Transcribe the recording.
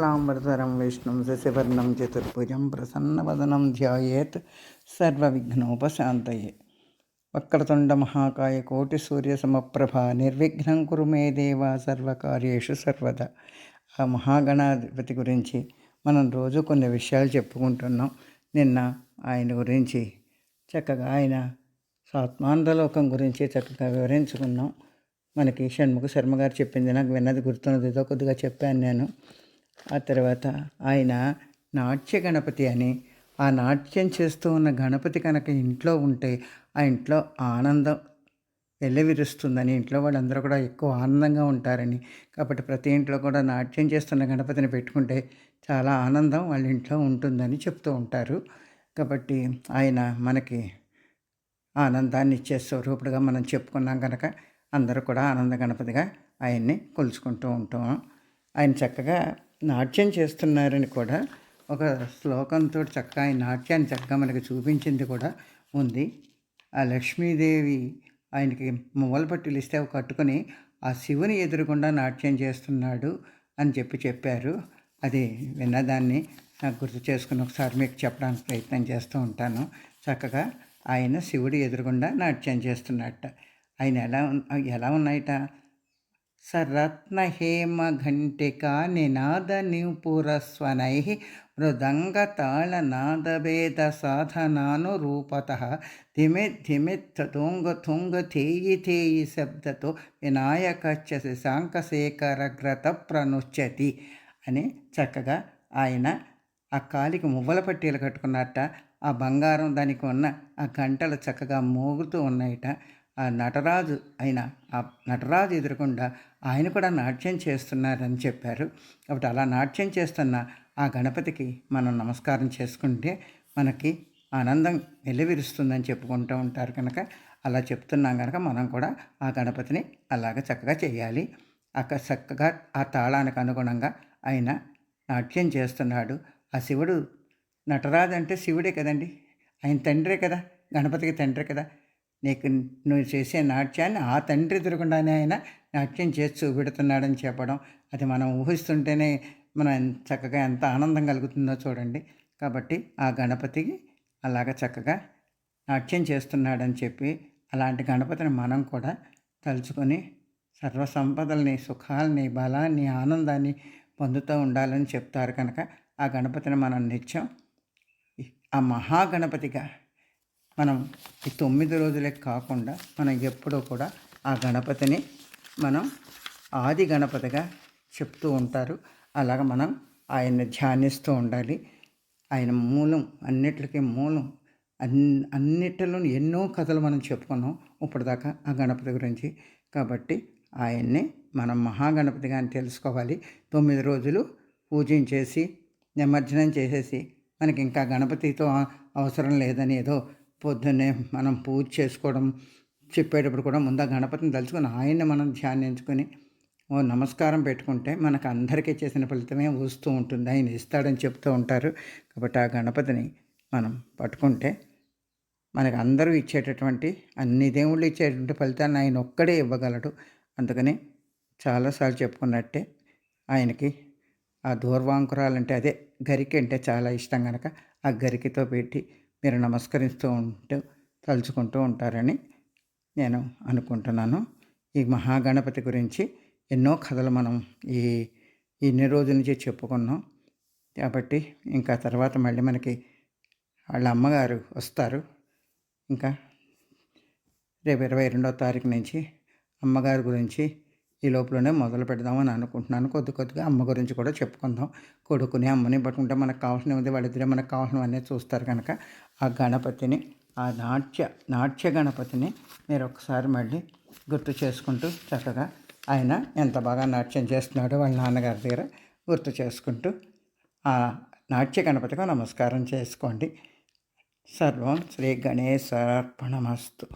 శుక్లాంబరధరం విష్ణుం శశివర్ణం చతుర్భుజం ప్రసన్నవదనం ధ్యాయేత్ సర్వవిఘ్నోపశాంతయే. వక్రతుండ మహాకాయ కోటి సూర్య సమప్రభ నిర్విఘ్నం కురు మే దేవ సర్వకార్యేషు సర్వదా. ఆ మహాగణాధిపతి గురించి మనం రోజు కొన్ని విషయాలు చెప్పుకుంటున్నాం. నిన్న ఆయన గురించి చక్కగా ఆయన స్వాత్మాంధలోకం గురించి చక్కగా వివరించుకున్నాం. మనకి షణ్ముఖ శర్మ గారు చెప్పింది నాకు విన్నది గుర్తున్నది ఏదో కొద్దిగా చెప్పాను నేను. ఆ తర్వాత ఆయన నాట్య గణపతి అని ఆ నాట్యం చేస్తూ ఉన్న గణపతి కనుక ఇంట్లో ఉంటే ఆ ఇంట్లో ఆనందం వెల్లవిరుస్తుందని ఇంట్లో వాళ్ళందరూ కూడా ఎక్కువ ఆనందంగా ఉంటారని. కాబట్టి ప్రతి ఇంట్లో కూడా నాట్యం చేస్తున్న గణపతిని పెట్టుకుంటే చాలా ఆనందం వాళ్ళ ఇంట్లో ఉంటుందని చెప్తూ ఉంటారు. కాబట్టి ఆయన మనకి ఆనందాన్ని ఇచ్చే స్వరూపుడుగా మనం చెప్పుకున్నాం కనుక అందరూ కూడా ఆనంద గణపతిగా ఆయన్ని కొలుచుకుంటూ ఉంటాం. ఆయన చక్కగా నాట్యం చేస్తున్నారని కూడా ఒక శ్లోకంతో చక్కగా ఆయన నాట్యాన్ని చక్కగా మనకి చూపించింది కూడా ఉంది. ఆ లక్ష్మీదేవి ఆయనకి మువ్వల పట్టులు ఇస్తే కట్టుకొని ఆ శివుని ఎదురుకుండా నాట్యం చేస్తున్నాడు అని చెప్పి చెప్పారు. అది విన్నదాన్ని నాకు గుర్తు చేసుకుని ఒకసారి మీకు చెప్పడానికి ప్రయత్నం చేస్తూ ఉంటాను. చక్కగా ఆయన శివుడు ఎదురుగుండా నాట్యం చేస్తున్నట్ట. ఆయన ఎలా ఎలా ఉన్నాయట? సరత్న హేమ ఘంటిక నినాద నిపురస్వనై మృదంగ తాళ నాదభేద సాధనాను రూపత ధిమి ధిమి థేయి థేయి శబ్దతో వినాయక శశాంకశేఖర గ్రత ప్రనుచ్చతి అని చక్కగా ఆయన ఆ కాలికి మువ్వల పట్టీలు కట్టుకున్నట్ట ఆ బంగారం దానికి ఉన్న ఆ గంటలు చక్కగా మోగుతూ ఉన్నాయట. ఆ నటరాజు అయిన ఆ నటరాజు ఎదురకుండా ఆయన కూడా నాట్యం చేస్తున్నారని చెప్పారు. కాబట్టి అలా నాట్యం చేస్తున్న ఆ గణపతికి మనం నమస్కారం చేసుకుంటే మనకి ఆనందం వెలువిరుస్తుందని చెప్పుకుంటూ ఉంటారు కనుక అలా చెప్తున్నాం కనుక మనం కూడా ఆ గణపతిని అలాగ చక్కగా చేయాలి. అక్కడ చక్కగా ఆ తాళానికి అనుగుణంగా ఆయన నాట్యం చేస్తున్నాడు. ఆ శివుడు నటరాజు అంటే శివుడే కదండి. ఆయన తండ్రే కదా గణపతికి తండ్రి కదా. నీకు నువ్వు చేసే నాట్యాన్ని ఆ తండ్రి ఎదురకుండానే ఆయన నాట్యం చేసి చూపెడుతున్నాడని చెప్పడం. అది మనం ఊహిస్తుంటేనే మనం చక్కగా ఎంత ఆనందం కలుగుతుందో చూడండి. కాబట్టి ఆ గణపతికి అలాగ చక్కగా నాట్యం చేస్తున్నాడని చెప్పి అలాంటి గణపతిని మనం కూడా తలుచుకొని సర్వ సంపదల్ని సుఖాలని బలాన్ని ఆనందాన్ని పొందుతూ ఉండాలని చెప్తారు కనుక ఆ గణపతిని మనం నిత్యం ఆ మహాగణపతిగా మనం ఈ తొమ్మిది రోజులే కాకుండా మనం ఎప్పుడూ కూడా ఆ గణపతిని మనం ఆది గణపతిగా చెప్తూ ఉంటారు. అలాగ మనం ఆయన్ని ధ్యానిస్తూ ఉండాలి. ఆయన మూలం అన్నిటికీ మూలం అన్ని అన్నిటిలో ఎన్నో కథలు మనం చెప్పుకున్నాం ఇప్పటిదాకా ఆ గణపతి గురించి. కాబట్టి ఆయన్ని మనం మహాగణపతిగా అని తెలుసుకోవాలి. తొమ్మిది రోజులు పూజించేసి నిమజ్జనం చేసేసి మనకి ఇంకా గణపతితో అవసరం లేదని ఏదో పొద్దున్నే మనం పూజ చేసుకోవడం చెప్పేటప్పుడు కూడా ముందు గణపతిని తలుచుకొని ఆయన్ని మనం ధ్యానించుకొని ఓ నమస్కారం పెట్టుకుంటే మనకు అందరికీ చేసిన ఫలితమే వస్తూ ఉంటుంది. ఆయన ఇస్తాడని చెప్తూ ఉంటారు. కాబట్టి ఆ గణపతిని మనం పట్టుకుంటే మనకు అందరూ ఇచ్చేటటువంటి అన్ని దేవుళ్ళు ఇచ్చేటువంటి ఫలితాన్ని ఆయన ఒక్కడే ఇవ్వగలడు. అందుకని చాలాసార్లు చెప్పుకున్నట్టే ఆయనకి ఆ దూర్వాంకురాలంటే అదే గరికి అంటే చాలా ఇష్టం కనుక ఆ గరికితో పెట్టి మీరు నమస్కరిస్తూ ఉంటూ తలుచుకుంటూ ఉంటారని నేను అనుకుంటున్నాను. ఈ మహాగణపతి గురించి ఎన్నో కథలు మనం ఈ ఇన్ని రోజుల నుంచి చెప్పుకున్నాం. కాబట్టి ఇంకా తర్వాత మళ్ళీ మనకి వాళ్ళ అమ్మగారు వస్తారు. ఇంకా రేపు ఇరవై రెండో తారీఖు నుంచి అమ్మగారి గురించి ఈ లోపలనే మొదలు పెడదామని అనుకుంటున్నాను. కొద్ది కొద్దిగా అమ్మ గురించి కూడా చెప్పుకుందాం. కొడుకుని అమ్మని పట్టుకుంటే మనకు ఉంది. వాళ్ళిద్దరే మనకు కావాల్సినవన్నీ చూస్తారు కనుక ఆ గణపతిని ఆ నాట్య నాట్య గణపతిని మీరు ఒకసారి మళ్ళీ గుర్తు చేసుకుంటూ చక్కగా ఆయన ఎంత బాగా నాట్యం చేస్తున్నాడో వాళ్ళ నాన్నగారి దగ్గర గుర్తు చేసుకుంటూ ఆ నాట్య గణపతిగా నమస్కారం చేసుకోండి. సర్వం శ్రీ గణేశార్పణమస్తు.